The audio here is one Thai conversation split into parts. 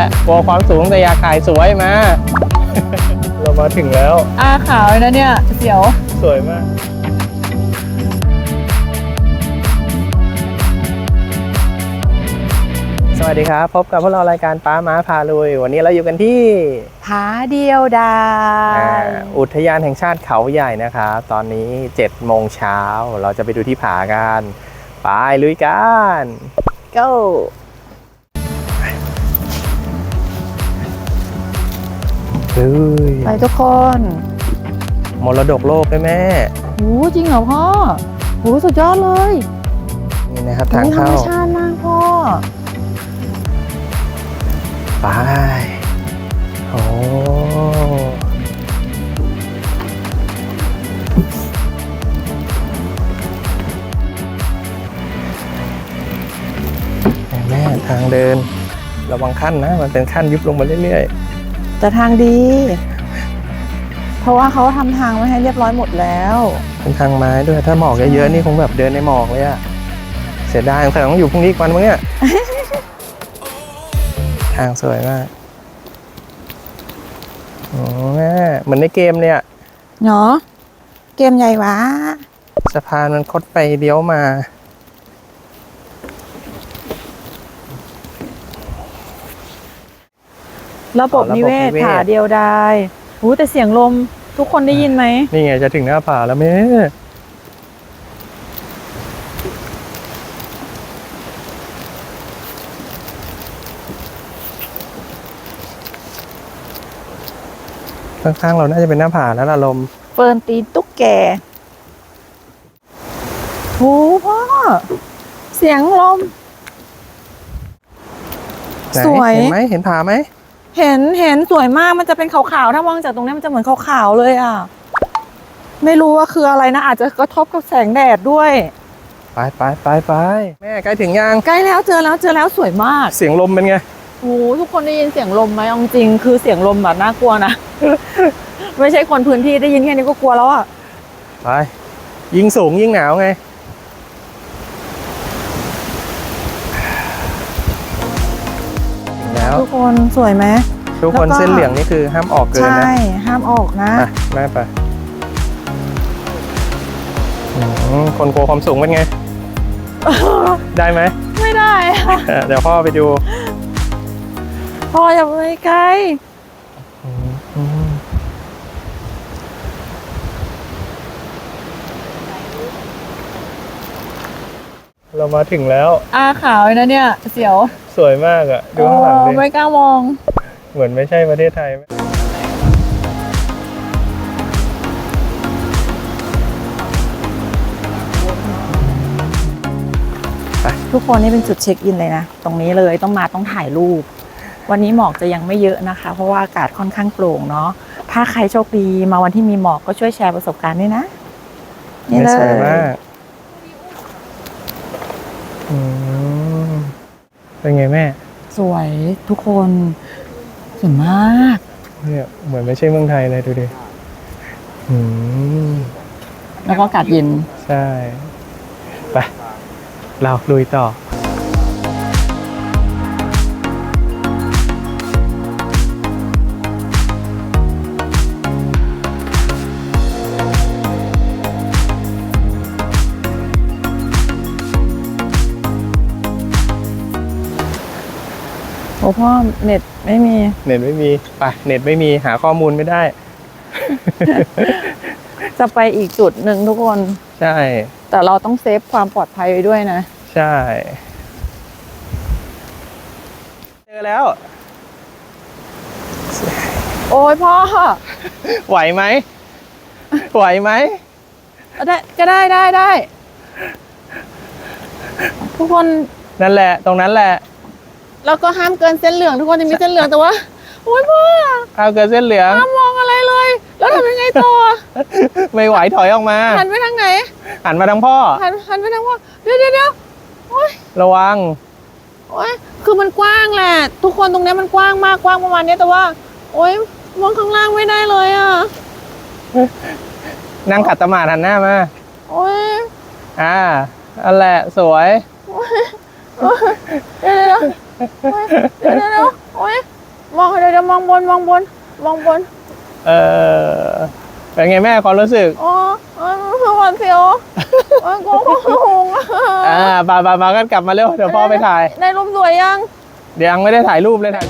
ละกลัวความสูงแต่อยากถ่ายสวยมา เรามาถึงแล้ว อาขาวเลยนะเนี่ยเสียว สวยมาก สวัสดีครับ พบกับพวกเรารายการป้าม้าพาลุย วันนี้เราอยู่กันที่ผาเดียวดาอ่ายอุทยานแห่งชาติเขาใหญ่นะครับ ตอนนี้7โมงเช้า เราจะไปดูที่ผากัน ไปลุยกัน go เฮ้ยไปทุกคนมรดกโลกด้วยแม่หูจริงเหรอพ่อหูสุดยอดเลย นี่นะครับทางโอ้ยธรเข้ารมชาติมากพ่อ ไป โอ้แม่ทางเดิน ระวังขั้นนะ มันเป็นขั้นยุบลงมาเรื่อย แต่ทางดี เพราะว่าเขาทำทางไว้ให้เรียบร้อยหมดแล้วๆเป็นทางไม้ด้วยถ้าหมอกเยอะๆนี่คงแบบเดินในหมอกเลยอะเสียดายสงสัยต้องอยู่พรุ่งนี้อีกวันมั้งเนี่ย ทางสวยมากโอ้แม่เหมือนในเกมเลยอะเนาะเกมใหญ่หวะสะพานมันคดไปเลี้ยวมา ระบบอ๋อระบบนิเวศนิเวศผาเดียวดายหูแต่เสียงลมทุกคนได้ยินไหม นี่ไงจะถึงหน้าผาแล้วแม่ข้างๆเราน่าจะเป็นหน้าผาแล้วล่ะลม เฟิร์นตีนตุ๊กแกหูพ่อ เสียงลมไหนสวย เห็นไหมเห็นผาไหม เห็นเห็นสวยมากมันจะเป็นขาวๆ ถ้ามองจากตรงนี้มันจะเหมือนขาวๆเลยอะ ไม่รู้ว่าคืออะไรนะ อาจจะกระทบกับแสงแดดด้วย ไปไปไปไปแม่ใกล้ถึงยังใกล้แล้วเจอแล้วเจอแล้วสวยมากเสียงลมเป็นไงโอ้โหทุกคนได้ยินเสียงลมไหมเอาจริงๆคือเสียงลมแบบน่ากลัวนะ ไม่ใช่คนพื้นที่ได้ยินแค่นี้ก็กลัวแล้วอะไปยิงสูงยิงหนาวไง ทุกคนสวยไหมทุกคนแล้วก็เส้นเหลืองนี่คือห้ามออกเกินใช่นะห้ามออกนะไปแม่ไปอืมคนกลัวความสูงเป็นไง ได้ไหมไม่ได้ค่ะเออเดี๋ยวพ่อไปดู พ่ออย่าไปใกล้ เรามาถึงแล้ว อาขาวเลยนะเนี่ย เสียวสวยมากอะ่ะดูข้างหลังโอ้ดิไม่กล้ามอง เหมือนไม่ใช่ประเทศไทย ทุกคนนี่เป็นจุดเช็คอินเลยนะ ตรงนี้เลยต้องมาต้องถ่ายรูป วันนี้หมอกจะยังไม่เยอะนะคะ เพราะว่าอากาศค่อนข้างโปร่งเนาะถ้าใครโชคดีมาวันที่มีหมอกก็ช่วยแชร์ประสบการณ์ด้วยนะ นี่เลสวยยมากอืม เป็นไงแม่ สวยทุกคนสวยมากเนี่ยเหมือนไม่ใช่เมืองไทยเลยดูดิอืมแล้วก็อากาศเย็น ใช่ ไป เราลุยต่อ พ่อเน็ตไม่มี เน็ตไม่มีไปเน็ตไม่มีหาข้อมูลไม่ได้ จะไปอีกจุดหนึ่งทุกคน ใช่ แต่เราต้องเซฟความปลอดภัยไว้ด้วยนะ ใช่ เจอแล้ว โอ้ยพ่อ ไหวไหม ไหวไหมได้ก็ได้ได้ได้ทุกคนนั่นแหละ ตรงนั้นแหละ แล้วก็ห้ามเกินเส้นเหลืองทุกคนจะมีเส้นเหลืองแต่ว่าโอ้ยพ่อเอาเกิดเส้นเหลือง ห้ามมองอะไรเลย แล้วทำยังไงต่อไม่ไหวถอยออกมา หันไปทางไหนหันมาทางพ่อหันหันไปทางพ่อเดี๋ยวเดี๋ยวเดี๋ยวโอ้ยระวังโอ้ยคือมันกว้างแหละ ทุกคนตรงเนี้ยมันกว้างมากกว้างประมาณเนี้ยแต่ว่า โอ้ยมองข้างล่างไม่ได้เลยอะนั่งขัดสมาธิหันหน้ามาโอ้ยอ่าอันแหละสวยเดี๋ยวเดี๋ยว เดี๋ยวเดี๋ยวเดี๋ยวเดี๋ยวโอ๊ยมองเดี๋ยวเดี๋ยวมองบนมองบนมองบนเออเป็นไงแม่ความรู้สึกโอ้เออคือหวันเสียวโอ้ยกลัวความสูงอะอ่าบาบาบากันกลับมาเร็วเดี๋ยวพ่อไปถ่ายในรูปสวยยังเดี๋ยวยังไม่ได้ถ่ายรูปเลยถ่าย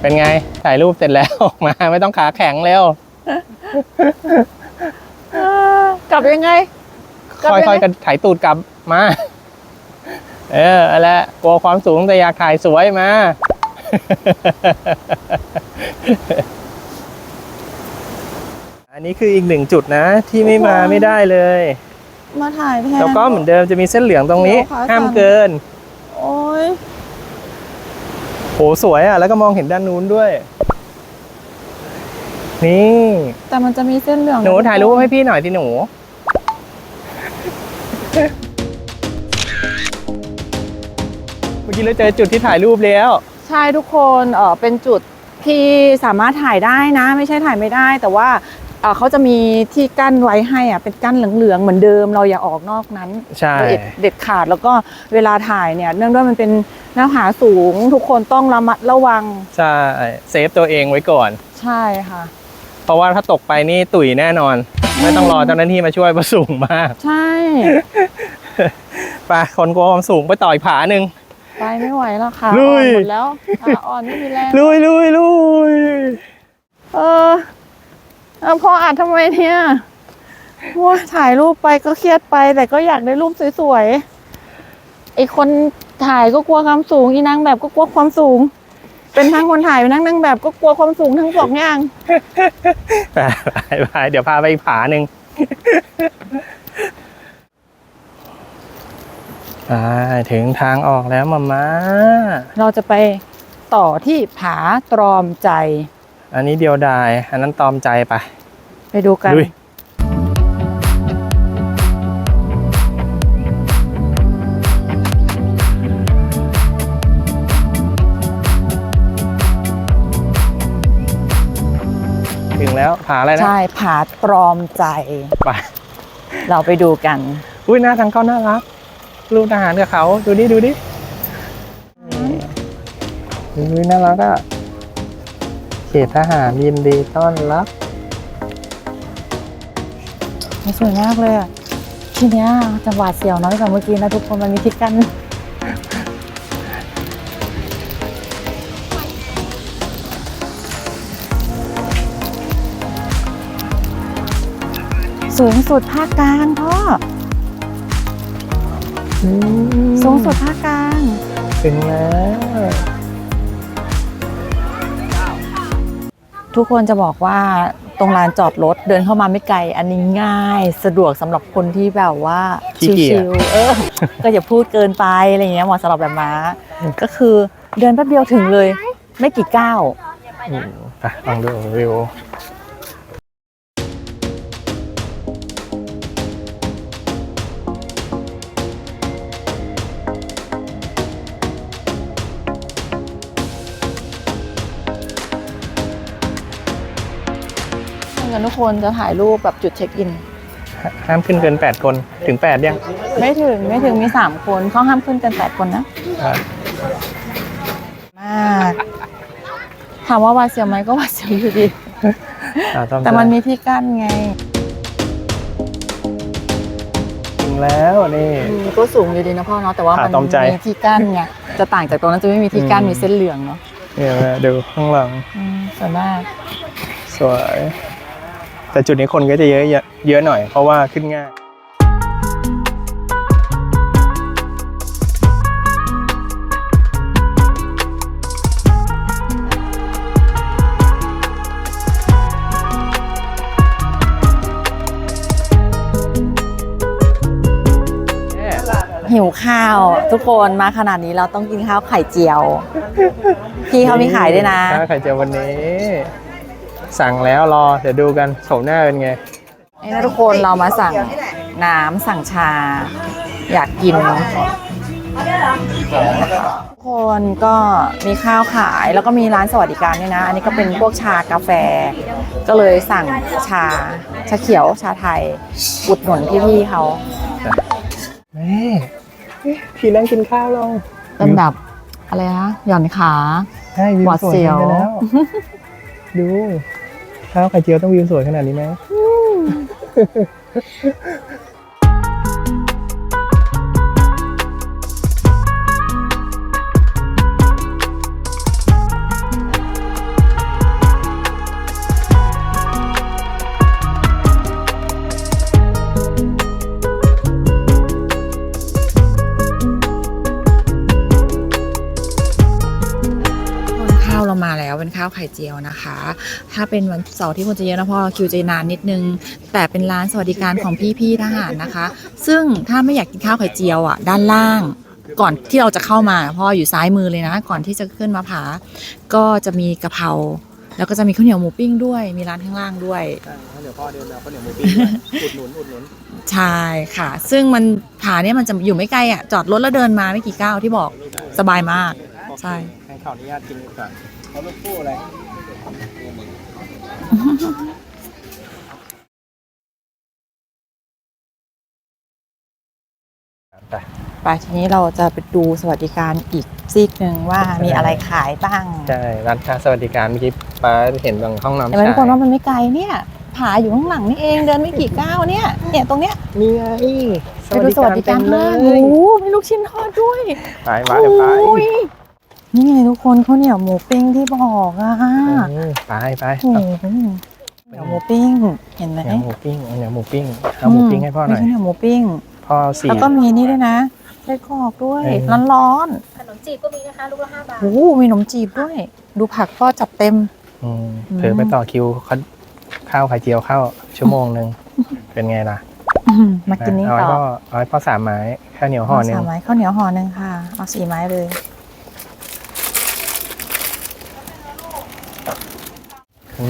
เป็นไงถ่ายรูปเสร็จแล้วมาไม่ต้องขาแข็งแล้วเออ กลับยังไง กลับค่ไปไหมอยๆกันถ่ายตูดกลับมา เออเอาละกลัวความสูงแต่อยากถ่ายสวยมา อันนี้คืออีกหนึ่งจุดนะ ที่ไม่มาไม่ได้เลย มาถ่ายแทน แล้วก็เหมือนเดิมจะมีเส้นเหลืองตรงนี้ เดี๋ยวขาสั่น ห้ามเกิน โอ้ยโหสวยอะ แล้วก็มองเห็นด้านนู้นด้วย นี่แต่มันจะมีเส้นเหลืองหนูถ่ายรูปให้พี่หน่อยที่หนูเมื่อกี้เราเจอจุดที่ถ่ายรูปแล้ว ใช่ทุกคนเออเป็นจุดที่สามารถถ่ายได้นะ ไม่ใช่ถ่ายไม่ได้ แต่ว่าเอ่อเขาจะมีที่กั้นไว้ให้อะเป็นกั้นเหลืองๆเหมือนเดิม เราอย่าออกนอกนั้นใช่เด็ดเด็ดขาดแล้วก็เวลาถ่ายเนี่ยเนื่องด้วยมันเป็นหน้าผาสูง ทุกคนต้องระมัดระวัง ใช่ เซฟตัวเองไว้ก่อน ใช่ค่ะ เพราะว่าถ้าตกไปนี่ตุ๋ยแน่นอน ไม่ต้องรอเจ้าหน้าที่มาช่วยเพราะสูงมากใช่ไปคนกลัวความสูงไปต่อยผาหนึ่งไปไม่ไหวแล้วค่ะลุอ่อนยหมดแล้วขาอ่อนไม่มีแรงลุยลุยลุยเออเอาพออัดทำไมเนี่ยว่าถ่ายรูปไปก็เครียดไป แต่ก็อยากได้รูปสวยๆไอคนถ่ายก็กลัวความสูงอีนางแบบก็กลัวความสูง เป็นทั้งคนถ่ายเป็นทั้งนางแบบก็กลัวความสูงทั้งสองอย่างไปไปไปเดี๋ยวพาไปอีกผาหนึ่งไปถึงทางออกแล้วมาม่าเราจะไปต่อที่ผาตรอมใจ อันนี้เดียวดาย อันนั้นตอมใจไป ไปดูกัน ลุย แล้วผาอะไรนะ ใช่ผาตรอมใจ ไป เราไปดูกัน อุ้ยหน้าทางเข้าน่ารักรูปทหารกับเขาดูดิดูดิอุ้ยน่ารักอะเขตทหารยินดีต้อนรับสวยมากเลยอะทีเนี้ยจะหวาดเสียวน้อยกว่าเมื่อกี้นะทุกคนมันมีที่กั้น สูงสุดภาคกลางพ่อสูงสุดภาคกลาง ถึงแล้วทุกคนจะบอกว่าตรงลานจอดรถเดินเข้ามาไม่ไกล อันนี้ง่ายสะดวกสำหรับคนที่แบบว่าขี้เกียจชิวๆเออ ก็อย่าพูดเกินไปอะไรอย่างเงี้ยเหมาะสำหรับแบบม้า ก็คือเดินแป๊บเดียวถึงเลย ไม่กี่ก้าวอืมไปลองดูวิว เงินทุกคนจะถ่ายรูปแบบจุดเช็คอิน ห้ามขึ้นเกิน 8 คนถึง 8 ยังไม่ถึงไม่ถึงมีสามคนเขาห้ามขึ้นกันแปดคนนะอะมากถามว่าหวาดเสียวไหมก็หวาดเสียวอยู่ดี อะต้อแต่มันมีที่กั้นไงถึงแล้วนี่ อืมก็สูงอยู่ดีนะพ่อเนาะแต่ว่ามันอ่าตอมใจมีที่กั้นไงจะต่างจากตรงนั้นจะไม่มีที่กั้นอืม มีเส้นเหลืองเนาะเนี่ยแม่ดูข้างหลังอืมสวยมากสวย แต่จุดนี้คนก็จะเยอะเยอะเยอะหน่อยเพราะว่าขึ้นง่ายหิวข้าว ทุกคนมาขนาดนี้เราต้องกินข้าวไข่เจียว พี่เขามีขายด้วยนะ ข้าวไข่เจียววันนี้ สั่งแล้วรอ เดี๋ยวดูกันโฉมหน้าเป็นไงนี่นะทุกคนเรามาสั่งน้ำสั่งชา อยากกินทุกคนก็มีข้าวขายแล้วก็มีร้านสวัสดิการด้วยนะ อันนี้ก็เป็นพวกชากาแฟ ก็เลยสั่งชาชาเขียวชาไทยอุดหนุนพี่ๆเขาแม่เอ๊ะพี่นั่งกินข้าวลงเป็นแบบอะไรนะหย่อนขาใช่วิวหวาดสวยเสียวไปแล้วดู ข้าวไข่เจียวต้องวิวสวยขนาดนี้ไหมาแล้วเป็นข้าวไข่เจียวนะคะ ถ้าเป็นวันเสาร์ที่คนจะเยอะนะเพราะคิวจะนานนิดนึง แต่เป็นร้านสวัสดิการของพี่ๆทหารนะคะ ซึ่งถ้าไม่อยากกินข้าวไข่เจียวอะด้านล่างก่อนที่เราจะเข้ามาเพราะอยู่ซ้ายมือเลยนะ ก่อนที่จะขึ้นมาผา ก็จะมีกะเพราแล้วก็จะมีข้าวเหนียวหมูปิ้งด้วย มีร้านข้างล่างด้วยเดี๋ยวพ่อเดินมาข้าวเหนียวหมูปิ้งอุดหนุนอุดหนุนใช่ค่ะ ซึ่งมันผาเนี่ยมันจะอยู่ไม่ไกลอะจอดรถแล้วเดินมาไม่กี่ก้าวที่บอกสบายมาก ใช่ให้ขออนุญาตกินก่อน เขาลูกคู่อะไรไปไปทีนี้เราจะไปดูสวัสดิการอีกซีกหนึ่งว่ามีอะไรขายบ้างใช่ร้านค้าสวัสดิการเมื่อกี้ป้าเห็นตรงห้องน้ำเห็นไหมชาทุกคนยว่ามันไม่ไกลเนี่ยผาอยู่ข้างหลังนี่เองเดินไม่กี่ก้าวเนี่ยเนี่ยตรงเนี้ยนี่ไงไปดูสวัสดิการเต็มเลมากยโอ้โหมีลูกชิ้นทอดด้วยไปมาเดี๋ยวไปโอ้ย นี่ไงทุกคนข้าวเหนียวหมูปิ้งที่บอกอะอืมไปไปโอ้โหข้าวเหนียวหมูปิ้ง เห็นไหมเหนียวหมูปิ้งเอาเหนียวหมูปิ้งเอาหมูปิ้งให้พ่อหน่อยมีข้าวเหนียวหมูปิ้งพ่อเอาสี่แล้วก็มีนี่ด้วยนะไส้กรอกด้วยเออร้อนขนมจีบก็มีนะคะลูกละห้าบาๆทโอ้โหมีขนมจีบด้วย ดูผักพ่อจัดเต็มอืมอืมเธอไปต่อคิวเขาข้าวไข่เจียวข้าวชั่วโมงหนึ่งเป็นไงล่ะอื้อหือมากินนี้เอาให้ต่อพ่อเอาให้พ่อสามไม้ข้าวเหนียวห่อหนึ่งสามไม้ข้าวเหนียวห่อหนึ่งค่ะ เอาสี่ไม้เลย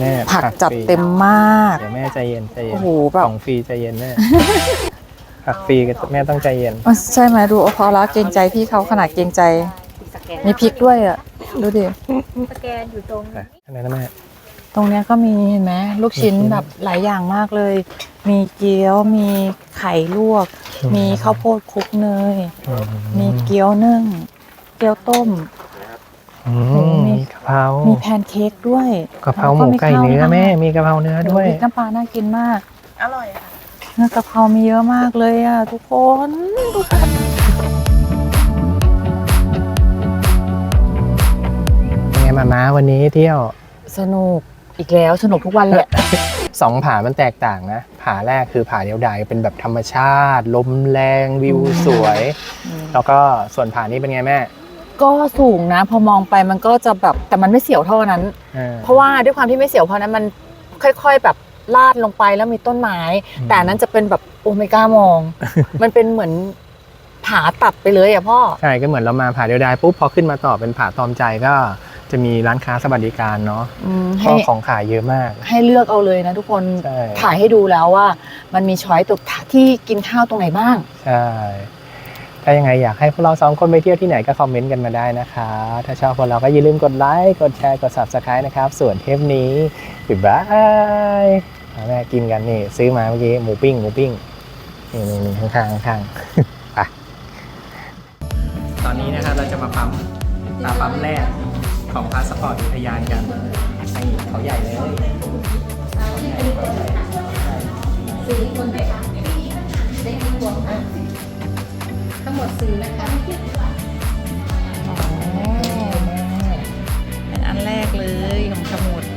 แม่ผักจัดฟรีเต็มมาก เดี๋ยวแม่ใจเย็นใจเย็นโอ้โหแบบ ของฟรีใจเย็นแม่ผักฟรีก็แม่ต้องใจเย็นอะใช่ไหมดูพอแล้วเกรงใจพี่เขาขนาดเกรงใจ สแกนมีพริกด้วยอะ ดูดิ สแกนอยู่ตรงไปอะไรนะแม่ ตรงเนี้ยก็มีเห็นไหมลูกชิ้นลูกชิ้นแบบหลายอย่างมากเลย มีเกี๊ยว มีไข่ลวก อืม มีข้าวโพดคลุกเนย อืมีเกี๊ยวนึ่ง เกี๊ยวต้ม อืโอ้มมีมีกะเพรามีแพนเค้กด้วยกะเพราหมูไก่เนื้อแม่ มีกะเพราเนื้อด้ด้ววยยน้ำปลาน่ากินมาก อร่อยค่ะเนื้อกะเพรามีเยอะมากเลยอะทุกคนทุกคนเป็นไงมาม้าวันนี้เที่ยวสนุกอีกแล้วสนุกทุกวันแหละสองผามันแตกต่างนะ ผาแรกคือผาเดียวดายเป็นแบบธรรมชาติ ลมแรงวิวสวย แล้วก็ส่วนผานี้เป็นไงแม่ ก็สูงนะ พอมองไปมันก็จะแบบแต่มันไม่เสียวเท่านั้นออเพราะว่าด้วยความที่ไม่เสียวเพราะนั้นมันค่อยๆแบบลาดลงไปแล้วมีต้นไม้อืมแต่อันนั้นจะเป็นแบบโอเมก้ามอง มันเป็นเหมือนผาตัดไปเลยอะพ่อ ใช่ก็เหมือนเรามาผาเดียวดายปุ๊บพอขึ้นมาต่อเป็นผาตอมใจก็จะมีร้านค้าสวัสดิการเนาะอืมก็ให้ของขายเยอะมาก ให้เลือกเอาเลยนะทุกคนใช่ถ่ายให้ดูแล้วว่า มันมีช้อยตุกที่กินข้าวตรงไหนบ้าง ใช่ ถ้ายังไงอยากให้พวกเราสองคนไปเที่ยวที่ไหนก็คอมเมนต์กันมาได้นะคะ ถ้าชอบพวกเราก็อย่าลืมกดไลค์กดแชร์กด subscribe นะครับ ส่วนเทปนี้บ๊ายบายแม่กินกันนี่ซื้อมาเมื่อกี้หมูปิ้งหมูปิ้งนี่นี่นี่ข้างๆข้างไปตอนนี้นะครับเราจะมาปั๊มตาปั๊มแรกของพาสปอร์ตอุทยานกันนี่เขาใหญ่เลย ทั้งหมดสี่นะคะเป็นอันแรกเลยของขมุด